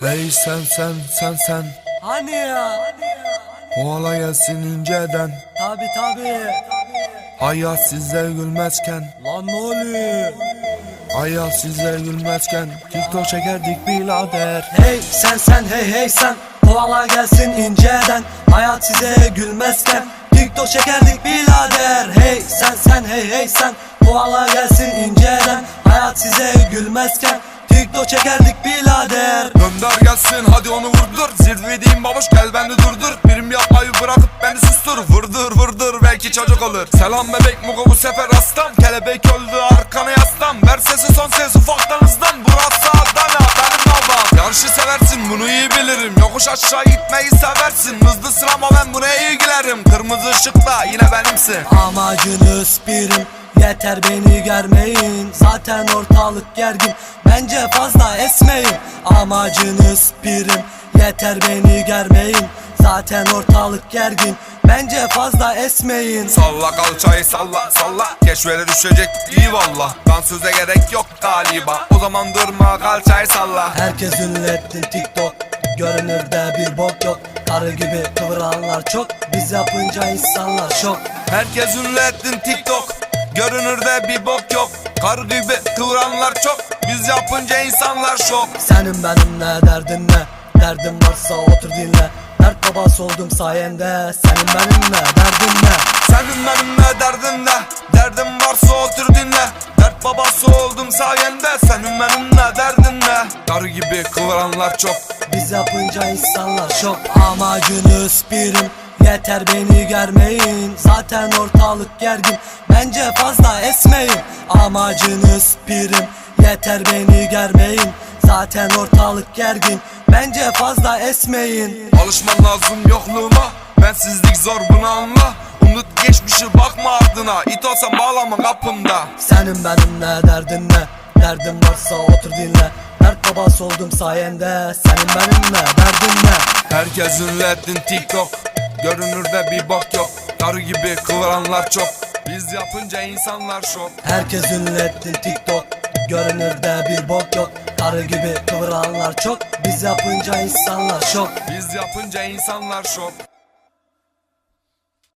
Hey sen sen sen sen. Hani ya? Koala gelsin inceden. Tabi tabi. Hayat size gülmezken. Lan ne oluyor? Hayat size gülmezken. TikTok çekerdik birader. Hey sen sen hey hey sen. Koala gelsin inceden. Hayat size gülmezken TikTok çekerdik birader. Hey sen sen hey hey sen. Koala gelsin inceden. Hayat size gülmezken. TikTok çekerdik birader. Gönder gelsin hadi onu vurdur. Zirvedeyim babuş gel beni durdur. Birim yapmayı bırakıp beni sustur. Vurdur vurdur belki çocuk olur. Selam bebek mugo bu sefer aslan Kelebek öldü arkana yaslan. Ver sesi son ses ufaktan hızlan Yokuş aşağı gitmeyi seversin. Hızlı sırama ben buna iyi girerim Kırmızı ışıkta yine benimsin. Amacınız birim Yeter beni germeyin. Zaten ortalık gergin. Bence fazla esmeyin. Amacınız birim Yeter beni germeyin. Zaten ortalık gergin. Bence fazla esmeyin. Salla kalçayı salla salla. Keşfele düşecek. İyi valla Dansöze gerek yok galiba. O zaman durma kalçayı salla. Herkes ünlü ettin TikTok Görünürde bir bok yok. Karı gibi kıvıranlar çok. Biz yapınca insanlar şok. Herkes ünlü ettin TikTok. Görünürde bir bok yok. Kar gibi kıvranlar çok. Biz yapınca insanlar şok. Senin benimle derdin ne? Derdin varsa otur dinle. Dert babası oldum sayende. Senin benimle derdin ne? Senin benimle derdin ne? Derdin varsa otur kıvranlar çok. Biz yapınca insanlar şok. Amacınız birim Yeter beni germeyin. Zaten ortalık gergin Bence fazla esmeyin. Amacınız birim Yeter beni germeyin. Zaten ortalık gergin Bence fazla esmeyin. Alışman lazım yokluğuma Bensizlik zor bunu anla. Unut geçmişi bakma ardına. İt olsan bağlama kapımda. Senin benimle derdin ne? Derdin varsa otur dinle Dert babası oldum sayende Senin benimle derdin ne? Herkes ünlü ettin TikTok. Görünürde bir bok yok. Karı gibi kıvranlar çok. Biz yapınca insanlar şok. Herkes ünlü ettin TikTok. Görünürde bir bok yok. Karı gibi kıvıranlar çok. Biz yapınca insanlar şok. Biz yapınca insanlar şok